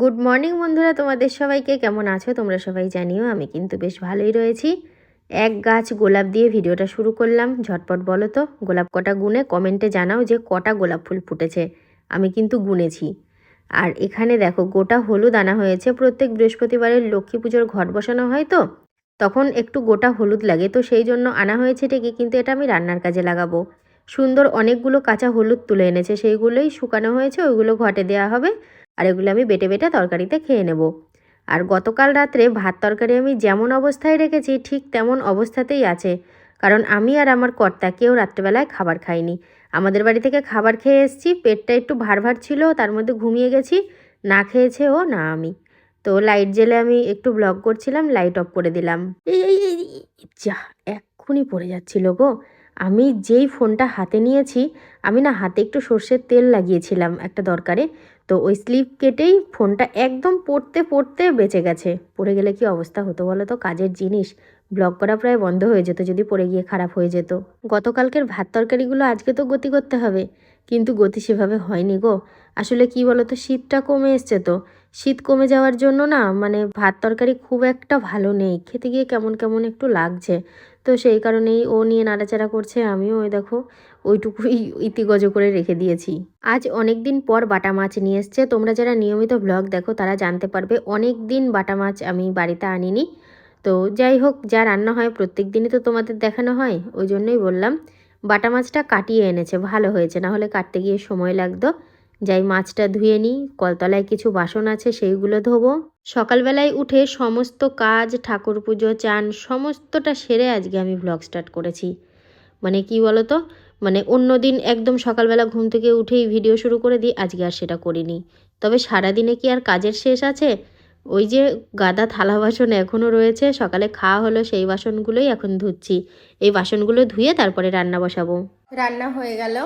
Good morning বন্ধুরা। তোমাদের সবাইকে কেমন আছো? তোমরা সবাই জানিও, আমি কিন্তু বেশ ভালোই রয়েছি। এক গাছ গোলাপ দিয়ে ভিডিওটা শুরু করলাম। ঝটপট বলো তো, গোলাপ কটা গুনে? কমেন্টে জানাও যে কটা গোলাপ ফুল ফুটেছে। আমি কিন্তু গুনেছি। আর এখানে দেখো, গোটা হলুদ আনা হয়েছে। প্রত্যেক বৃহস্পতিবারের লক্ষ্মী পুজোর ঘট বসানো হয় তো? তখন একটু গোটা হলুদ লাগে। তো সেই জন্য আনা হয়েছে ঠিকই, কিন্তু এটা আমি রান্নার কাজে লাগাবো। সুন্দর অনেকগুলো কাঁচা হলুদ তুলে এনেছে। সেইগুলোই শুকানো হয়েছে, ওইগুলো ঘটে দেওয়া হবে। আর এগুলো আমি বেটে বেটে তরকারিতে খেয়ে নেব। আর গতকাল রাত্রে ভাত তরকারি আমি যেমন অবস্থায় রেখেছি, ঠিক তেমন অবস্থাতেই আছে। কারণ আমি আর আমার কর্তা কেউ রাত্রেবেলায় খাবার খাইনি। আমাদের বাড়ি থেকে খাবার খেয়ে এসেছি, পেটটা একটু ভার ভার ছিল, তার মধ্যে ঘুমিয়ে গেছি, না খেয়েছে ও, না আমি। তো লাইট জেলে আমি একটু ব্লগ করছিলাম লাইট অফ করে দিলাম। যা, এক্ষুনি পড়ে যাচ্ছিল গো। আমি যেই ফোনটা হাতে নিয়েছি, আমি না হাতে একটু সর্ষের তেল লাগিয়েছিলাম একটা দরকারে। তো ওই স্লিপ কেটেই ফোনটা একদম পড়তে পড়তে বেঁচে গেছে। পড়ে গেলে কি অবস্থা হতো বলো তো? কাজের জিনিস ব্লক করা প্রায় বন্ধ হয়ে যেত যদি পড়ে গিয়ে খারাপ হয়ে যেত। গতকালকের ভাত তরকারিগুলো আজকে তো গতি করতে হবে। কিন্তু গতি সেভাবে হয়নি গো। আসলে কি বলো তো? শীতটা কমে এসছে তো। শীত কমে যাওয়ার জন্য না মানে ভাত তরকারি খুব একটা ভালো নেই। খেতে গিয়ে কেমন কেমন একটু লাগছে। তো সেই কারণেই ও নিয়ে নাড়াচাড়া করছে, আমিও ওই দেখো ওইটুকুই ইতিগজ করে রেখে দিয়েছি। আজ অনেক দিন পর বাটা মাছ নিয়ে এসছে। তোমরা যারা নিয়মিত ব্লগ দেখো, তারা জানতে পারবে অনেক দিন বাটা মাছ আমি বাড়িতে আনিনি। তো যাই হোক, যা রান্না হয় প্রত্যেক দিনই তো তোমাদের দেখানো হয়, ওই জন্যই বললাম। বাটা মাছটা কাটিয়ে এনেছে, ভালো হয়েছে না হলে কাটতে গিয়ে সময় লাগতো। যাই মাছটা ধুয়ে নিই, কলতলায় কিছু বাসন আছে সেইগুলো ধোবো। সকালবেলায় উঠে সমস্ত কাজ, ঠাকুর পুজো, চান সমস্তটা সেরে আজকে আমি ব্লগ স্টার্ট করেছি। মানে কি বলো তো মানে অন্য দিন একদম সকালবেলা ঘুম থেকে উঠেই ভিডিও শুরু করে দিই, আজকে আর সেটা করিনি। তবে সারাদিনে কি আর কাজের শেষ আছে? ওই যে গাদা থালা বাসন এখনও রয়েছে, সকালে খাওয়া হলো সেই বাসনগুলোই এখন ধুচ্ছি। এই বাসনগুলো ধুয়ে তারপরে রান্না বসাবো। রান্না হয়ে গেল।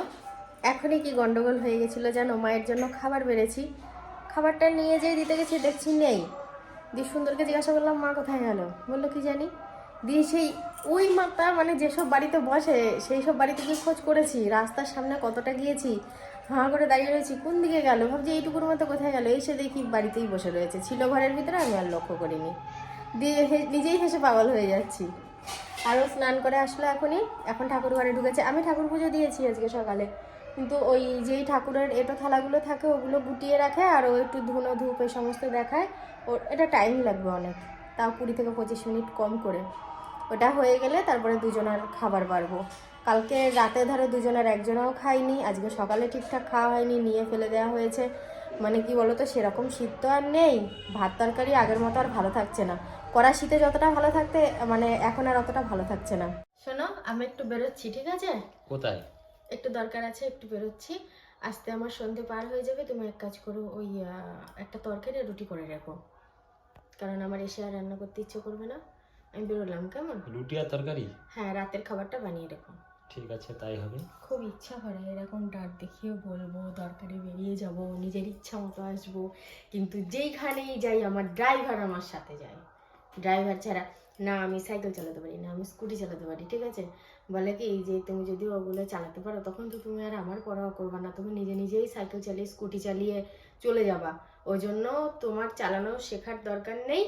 এখনই কি গন্ডগোল হয়ে গেছিল জানো? মায়ের জন্য খাবার বেড়েছি। খাবারটা নিয়ে যেয়ে দিতে গেছি, দেখছি নেই। দিয়ে সুন্দরকে জিজ্ঞাসা করলাম, মা কোথায় গেল? বলল, কি জানি? দিয়ে সেই ওই মাপটা মানে যেসব বাড়িতে বসে, সেই সব বাড়িতে গিয়ে খোঁজ করেছি। রাস্তার সামনে কতটা গিয়েছি, হাঁ করে দাঁড়িয়ে রয়েছি, কোন দিকে গেল? ভাবছি এইটুকুর মতো কোথায় গেল? এসে দেখি বাড়িতেই বসে রয়েছে। ছিল ঘরের ভিতরে, আমি আর লক্ষ্য করিনি। দিয়ে নিজেই হেসে পাগল হয়ে যাচ্ছি। আরও স্নান করে আসলো এখনই। এখন ঠাকুর ঘরে ঢুকেছে। আমি ঠাকুর পুজো দিয়েছি আজকে সকালে। কিন্তু ওই যেই ঠাকুরের এটো থালাগুলো থাকে ওগুলো গুটিয়ে রাখে আর ও একটু ধুনো ধূপ এই সমস্ত দেখায়। ওর এটা টাইম লাগবে অনেক তাও কুড়ি থেকে পঁচিশ মিনিট কম করে। ওটা হয়ে গেলে তারপরে দুজনের খাবার বাড়বো। কালকে রাতে ধরো দুজনের একজনেও খাইনি আজকে সকালে ঠিকঠাক খাওয়া হয়নি নিয়ে ফেলে দেওয়া হয়েছে। মানে কি বলতো সেরকম শীত তো আর নেই ভাত তরকারি আগের মতো আর ভালো থাকছে না। কড়া শীতে যতটা ভালো থাকতে মানে এখন আর অতটা ভালো থাকছে না। শোনো আমি একটু বেরোচ্ছি ঠিক আছে? কোথায়? একটু দরকার আছে একটু বেরোচ্ছি। আসতে আমার সন্ধে পার হয়ে যাবে তুমি এক কাজ করো ওই একটা তরকারি আর রুটি করে রেখো। কারণ আমার এসে আর রান্না করতে ইচ্ছে করবে না। আমি বেরোলাম কেমন? রুটি আর তরকারি? হ্যাঁ রাতের খাবারটা বানিয়ে রেখো। ঠিক আছে তাই হবে। খুব ইচ্ছা করে এরকম ডাক দেখিয়ে বলব দরকারে বেরিয়ে যাব নিজের ইচ্ছা মতো আসব। কিন্তু যেইখানেই যাই আমার ড্রাইভার আমার সাথে যায়। ড্রাইভার ছাড়া না আমি সাইকেল চালাতে পারি না আমি স্কুটি চালাতে পারি ঠিক আছে? বলে কি যে তুমি যদি ওগুলো চালাতে পারো তখন তো তুমি আর আমার পরোয়া করবে না। তুমি নিজে নিজেই সাইকেল চালিয়ে স্কুটি চালিয়ে চলে যাবা। ওই জন্য তোমার চালানো শেখার দরকার নেই।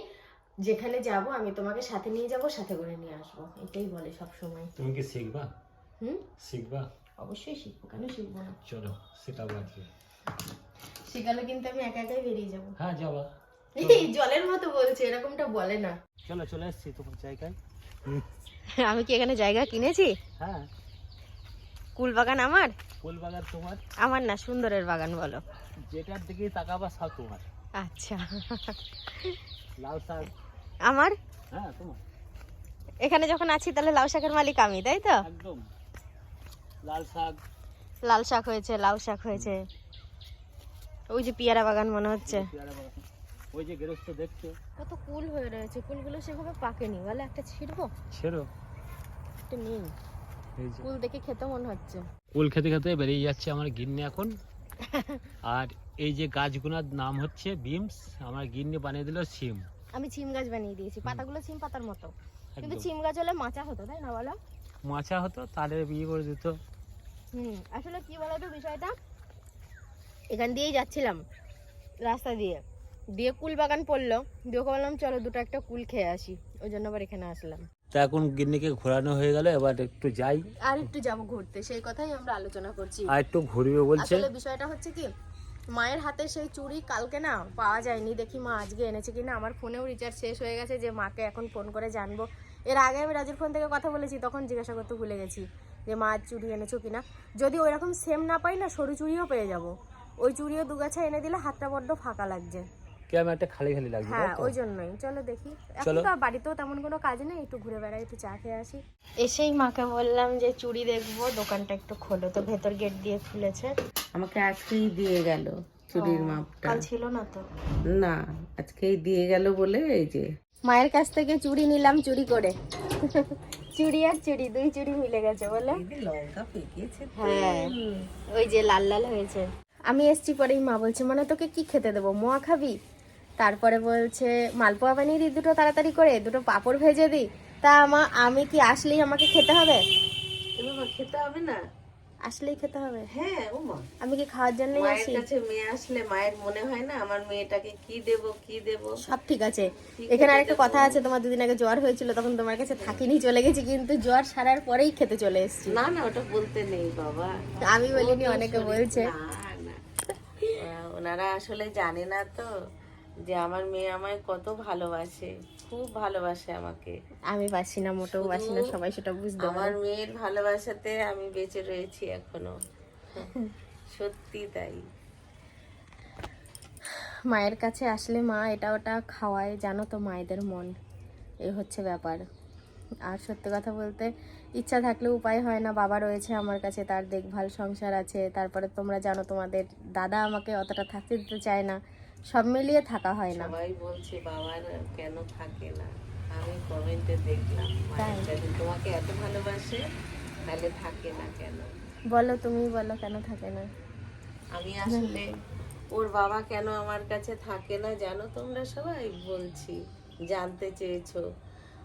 যেখানে যাব আমি তোমাকে সাথে নিয়ে যাব সাথে করে নিয়ে আসব। এটাই বলে সব সময় তুমি কি শিখবা? হুম? শিখবা? অবশ্যই শিখব। কেন শিখব না? চলো শেখাবো আজকে শিখালে কিন্তু আমি একা একাই বেরিয়ে যাব। হ্যাঁ যাবা। এই জলের মতো বলছে এরকমটা বলে না। চলো চলে এসছি তোমার জায়গায়। আমি কি এখানে জায়গা কিনেছি? হ্যাঁ। কুল বাগান আমার? ফুল বাগান তোমার? আমার না সুন্দরের বাগান বলো। যেটার দিকে তাকাবা সব তোমার। আচ্ছা। লাল শাক। আমার? হ্যাঁ তোমার। এখানে যখন আছি তাহলে লাউ শাকের মালিক আমি তাই তো? একদম। লাল শাক। লাল শাক হয়েছে লাউ শাক হয়েছে। ওই যে পিয়ারা বাগান মনে হচ্ছে। পেয়ারা বাগান। ওই যে গেরস্ত দেখছ? কত কুল হয়ে রয়েছে কুলগুলো সেভাবে পাকেনি। বলে একটা ছিড়বো? ছেড়ো। একটা নেই এই কুল দেখে খেতে মনে হচ্ছে। কুল খেতে খেতে বেরিয়ে যাচ্ছে আমার গিন্নি এখন। আর এই যে গাছগুলোর নাম হচ্ছে বিমস আমার গিন্নি বানিয়ে দিল সিম আমি সিম গাছ বানিয়ে দিয়েছি পাতাগুলো সিম পাতার মতো। কিন্তু সিম গাছ হলে মাচা হতো তাই না বলো? মাছা হতো তাহলে বিয়ে করে দিত। হুম আসলে কি বলতো বিষয়টা? এখান দিয়েই যাচ্ছিলাম রাস্তা দিয়ে। দিয়ে কুল বাগান পড়ল। দিয়ে ওকে বললাম চলো দুটো একটা কুল খেয়ে আসি। ওই জন্য আবার এখানে আসলাম। তা এখন গিন্নিকে ঘোরানো হয়ে গেল এবার একটু যাই। আর একটু যাব ঘুরতে সেই কথাই আমরা আলোচনা করছি। আর একটু ঘুরবে বলছে। আসলে বিষয়টা হচ্ছে কি মায়ের হাতে সেই চুড়ি কালকে না পাওয়া যায়নি। দেখি মা আজকে এনেছে কিনা। আমার ফোনেও রিচার্জ শেষ হয়ে গেছে যে মাকে এখন ফোন করে জানব। এর আগে আমি রাজুর ফোন থেকে কথা বলেছি তখন জিজ্ঞাসা করতে ভুলে গেছি যে মা আজ চুড়ি এনেছো কিনা। যদি ওই রকম সেম না পাই না সরু চুড়িও পেয়ে যাব। ওই চুড়িও দুগাছা এনে দিলে হাতটা বড্ড ফাঁকা লাগছে। একটা খালি খালি লাগবে হ্যাঁ ওই জন্যই চলো দেখি। এখন তো বাড়িতেও তেমন কোনো কাজ নেই। একটু ঘুরে বেড়াই একটু চা খেয়ে আসি। এসেই মাকে বললাম যে চুড়ি দেখব দোকানটা একটু খোলো। তো ভেতর গেট দিয়ে খুলেছে। আমাকে আজকেই দিয়ে গেল চুরির মাপটা। কাল ছিল না তো? না আজকেই দিয়ে গেল বলে এই যে। মায়ের কাছ থেকে চুড়ি নিলাম চুরি করে। চুড়ি আর চুড়ি দুই চুড়ি মিলে গেছে বলে। হ্যাঁ ওই যে লাল লাল হয়েছে। আমি এসছি পরেই মা বলছে মানে তোকে কি খেতে দেবো? মোয়া খাবি? তারপরে বলছে মালপোয়া বানিয়ে দিই দুটো তাড়াতাড়ি করে দুটো পাঁপড় ভেজে দিই। তা আমা আমি কি আসলেই আমাকে খেতে হবে? খেতে হবে না? আসলেই খেতে হবে। হ্যাঁ ও মা। আমি কি খাওয়ার মায়ের আসি? কাছে মেয়ে আসলে মায়ের মনে হয় না আমার মেয়েটাকে কি দেব কি দেব? সব ঠিক আছে। এখানে আরেকটা কথা আছে তোমার দুদিন আগে জ্বর হয়েছিল তখন তোমার কাছে থাকিনি চলে গেছি কিন্তু জ্বর সারার পরেই খেতে চলে এসেছি। না না ওটা বলতে নেই বাবা। আমি বলিনি অনেকে বলছে। ওনারা আসলে জানে না তো। যে আমার মেয়ে আমায় কত ভালোবাসে খুব ভালোবাসে আমাকে। আমি বাসি না মোটেও বাসি না সবাই সেটা বুঝতে আমার মেয়ের ভালোবাসাতে আমি বেঁচে রয়েছি এখনও। সত্যি তাই। মায়ের কাছে আসলে মা এটা ওটা খাওয়ায় জানো তো মায়েদের মন। এই হচ্ছে ব্যাপার। আর সত্যি কথা বলতে ইচ্ছা থাকলে উপায় হয় না বাবা রয়েছে আমার কাছে তার দেখভাল সংসার আছে তারপরে তোমরা জানো তোমাদের দাদা আমাকে অতটা থাকতে দিতে চায় না। সব মিলিয়ে থাকা হয় না। সবাই বলছে বাবার কেন থাকে না? আমি কমেন্টে দেখলাম তোমাকে এত ভালোবাসে তাহলে থাকে না কেন? বলো তুমি বলো কেন থাকে না? আমি আসলে ওর বাবা কেন আমার কাছে থাকে না? জানো তোমরা সবাই? বলছি জানতে চেয়েছো।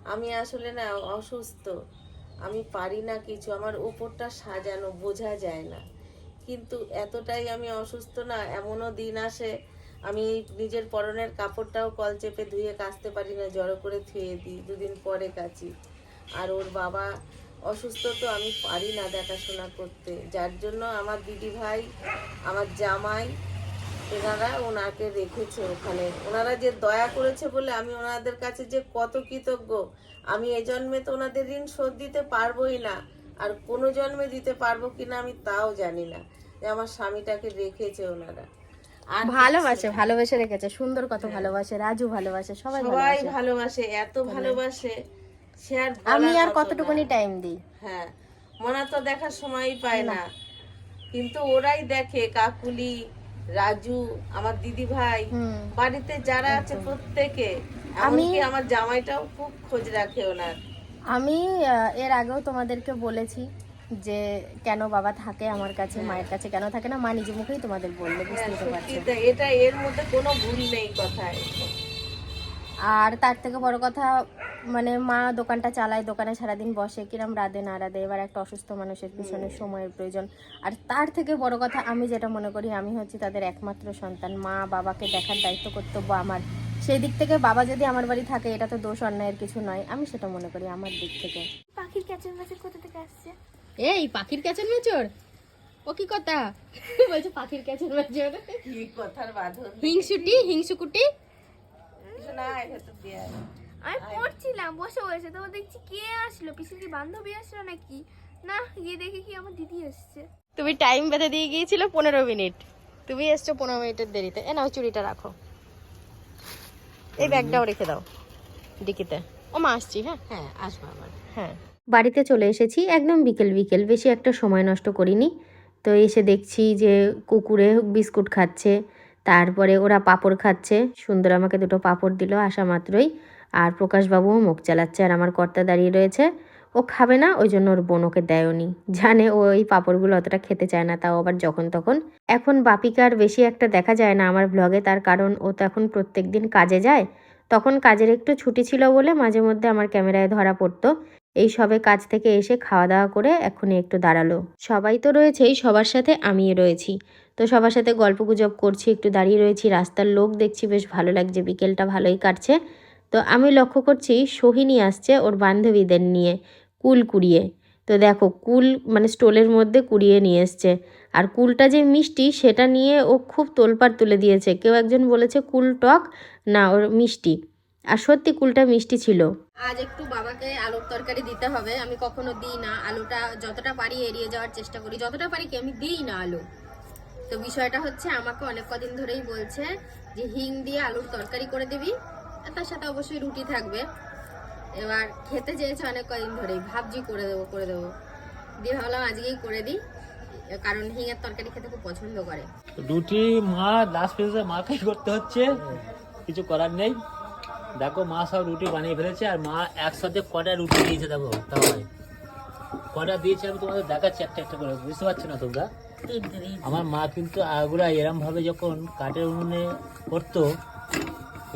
আমি আসলে না অসুস্থ। আমি পারি না কিছু আমার ওপরটা সাজানো বোঝা যায় না। কিন্তু এতটাই আমি অসুস্থ না এমনও দিন আসে আমি নিজের পরনের কাপড়টাও কল চেপে ধুয়ে কাচতে পারি না, জড়ো করে থুয়ে দিই, দুদিন পরে কাচি। আর ওর বাবা অসুস্থ তো আমি পারি না দেখাশোনা করতে। যার জন্য আমার দিদি ভাই, আমার জামাই, এনারা ওনাকে রেখেছে ওখানে। ওনারা যে দয়া করেছে বলে আমি ওনাদের কাছে যে কত কৃতজ্ঞ, আমি এ জন্মে তো ওনাদের ঋণ শোধ দিতে পারবোই না। আর কোনো জন্মে দিতে পারব কিনা আমি তাও জানি না। যে আমার স্বামীটাকে রেখেছে ওনারা। আর ভালোবাসে ভালোবেসে রেখেছে। সুন্দর কত ভালোবাসে রাজু ভালোবাসে সবাই সবাই ভালোবাসে। ভালোবাসে এত ভালোবাসে। সে আর আমি আর কতটুকুনি টাইম দিই? হ্যাঁ মনা তো দেখার সময়ই পায় না। কিন্তু ওরাই দেখে কাকুলি রাজু আমার দিদি ভাই বাড়িতে যারা আছে প্রত্যেকে আমি আমার জামাইটাও খুব খোঁজ রাখে ওনার। আমি এর আগেও তোমাদেরকে বলেছি যে কেন বাবা থাকে আমার কাছে মায়ের কাছে কেন থাকে না মা নিজে মুখেই তোমাদের বললে বুঝতে তো সত্যি পারছ। এটা এর মধ্যে কোনো ভুল নেই কথায়। আর তার থেকে বড় কথা মানে মা দোকানটা চালায় দোকানে সারাদিন বসে কিরম রাধে না রাধে এবার একটা অসুস্থ মানুষের পিছনে সময়ের প্রয়োজন। আর তার থেকে বড় কথা আমি যেটা মনে করি আমি হচ্ছি তাদের একমাত্র সন্তান। মা বাবাকে দেখার দায়িত্ব কর্তব্য আমার। সেই দিক থেকে বাবা যদি আমার বাড়ি থাকে এটা তো দোষ অন্যায়ের কিছু নয়। আমি সেটা মনে করি আমার দিক থেকে। পাখির ক্যাচের ম্যাচের কোথা থেকে আসছে? এই পাখির ক্যাচের মেচর? ও কি কথা? বলছে পাখির ক্যাচের মেচর। কি কথার বাঁধন? হিংসুটি হিংসুকুটি? না এটা তো দেয়া। আমি পড়ছিলাম বসে বসে। তো দেখছি কে আসলো? পিছনে কি বান্ধবী আসলো নাকি? না গিয়ে দেখি কি আমার দিদি এসছে। তুমি টাইম বেঁধে দিয়ে গিয়েছিল পনেরো মিনিট। তুমি এসছো পনেরো মিনিটের দেরিতে। এ নাও চুড়িটা রাখো। এই ব্যাগটাও রেখে দাও ডিকিতে। ও মা আসছি হ্যাঁ? হ্যাঁ আসব আবার। হ্যাঁ। বাড়িতে চলে এসেছি, একদম বিকেল বিকেল, বেশি একটা সময় নষ্ট করিনি। তো এসে দেখছি যে কুকুরে বিস্কুট খাচ্ছে, তারপরে ওরা পাঁপড় খাচ্ছে। সুন্দর আমাকে দুটো পাঁপড় দিল, আসা মাত্রই। আর প্রকাশবাবুও মুখ চালাচ্ছে আর আমার কর্তা দাঁড়িয়ে রয়েছে। ও খাবে না, ওই জন্য ওর বোন ওকে দেয়নি। জানে ও ওই পাঁপড়গুলো অতটা খেতে চায় না, তাও আবার যখন তখন। এখন বাপিকার বেশি একটা দেখা যায় না আমার ব্লগে তার কারণ ও তো এখন প্রত্যেক দিন কাজে যায়। তখন কাজের একটু ছুটি ছিল বলে মাঝে মধ্যে আমার ক্যামেরায় ধরা পড়তো। এই সবে কাজ থেকে এসে খাওয়া দাওয়া করে এখনই একটু দাঁড়াল। সবাই তো রয়েছেই, সবার সাথে আমিও রয়েছি। তো সবার সাথে গল্প গুজব করছি, একটু দাঁড়িয়ে রয়েছি, রাস্তার লোক দেখছি, বেশ ভালো লাগছে, বিকেলটা ভালোই কাটছে। তো আমি লক্ষ্য করছি সোহিনী আসছে ওর বান্ধবীদের নিয়ে, কুল কুড়িয়ে। তো দেখো, কুল মানে স্টোলের মধ্যে কুড়িয়ে নিয়ে এসছে। আর কুলটা যে মিষ্টি, সেটা নিয়ে ও খুব তোলপাড় তুলে দিয়েছে। কেউ একজন বলেছে, কুল টক, না, ওর মিষ্টি। আর সত্যি কুলটা মিষ্টি ছিল। আজ একটু বাবাকে আলুর তরকারি দিতে হবে। আমি কখনো দিই না। আলুটা যতটা পারি এড়িয়ে যাওয়ার চেষ্টা করি। যতটা পারি কি আমি দিই না আলু। তো বিষয়টা হচ্ছে আমাকে অনেক কদিন ধরেই বলছে যে হিং দিয়ে আলুর তরকারি করে দিবি। আর তার সাথে অবশ্যই রুটি থাকবে। এবার খেতে চেয়েছে অনেক কদিন ধরেই। ভাবছি করে দেবো করে দেবো। দিয়ে ভাবলাম আজকেই করে দিই। কারণ হিঙের তরকারি খেতে খুব পছন্দ করে। রুটি মা লাস্ট পেজে মাকেই করতে হচ্ছে। কিছু করার নেই। দেখো মা সব রুটি বানিয়ে ফেলেছে আর মা একসাথে কটা রুটি দিয়েছে, দেখো তাই কটা দিয়েছে আমি তোমাদের দেখাচ্ছি একটা একটা করে, বুঝতে পারছ না তোমরা? আমার মা কিন্তু আগুরা এরমভাবে যখন কাঠের উনুনে করতো,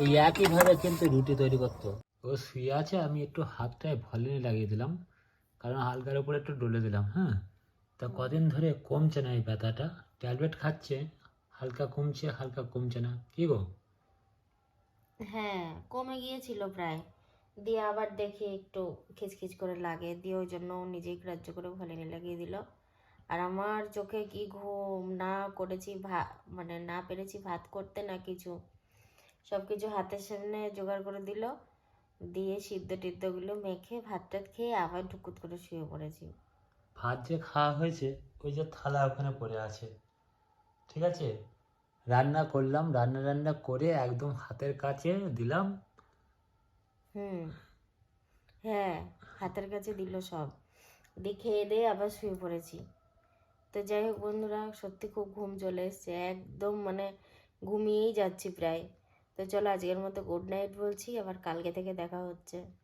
এই একইভাবে কিন্তু রুটি তৈরি করতো। ও শুয়ে আছে, আমি একটু হাতটায় ভলিনি লাগিয়ে দিলাম, কারণ হালকার উপরে একটু ডলে দিলাম হ্যাঁ? তা কদিন ধরে কমছে না এই ব্যথাটা? ট্যাবলেট খাচ্ছে, হালকা কমছে হালকা কমছে না। কি গো? হ্যাঁ কমে গিয়েছিল প্রায়। দিয়ে আবার দেখি একটু খিচখিচ করে লাগে। দিয়ে ওই জন্য নিজেই গ্রাহ্য করে ভলিনি লাগিয়ে দিল। আর আমার চোখে কি ঘুম, না করেছি ভা মানে না পেরেছি ভাত করতে না কিছু সব কিছু হাতের সামনে জোগাড় করে দিল। দিয়ে সিদ্ধ টিদ্ধগুলো মেখে ভাত টাত খেয়ে আবার ঢুকুত করে শুয়ে পড়েছি। ভাত যে খাওয়া হয়েছে, ওই যে থালা ওখানে পড়ে আছে। ঠিক আছে? রান্না করলাম, রান্না রান্না করে একদম হাতের কাছে দিলাম। হুম হ্যাঁ হাতের কাছে দিল সব। দিয়ে খেয়ে দিয়ে আবার শুয়ে পড়েছি। তো যাই হোক বন্ধুরা, সত্যি খুব ঘুম চলে এসছে। একদম মানে ঘুমিয়েই যাচ্ছি প্রায়। তো চলো আজকের মতো গুড নাইট বলছি, আবার কালকে থেকে দেখা হচ্ছে।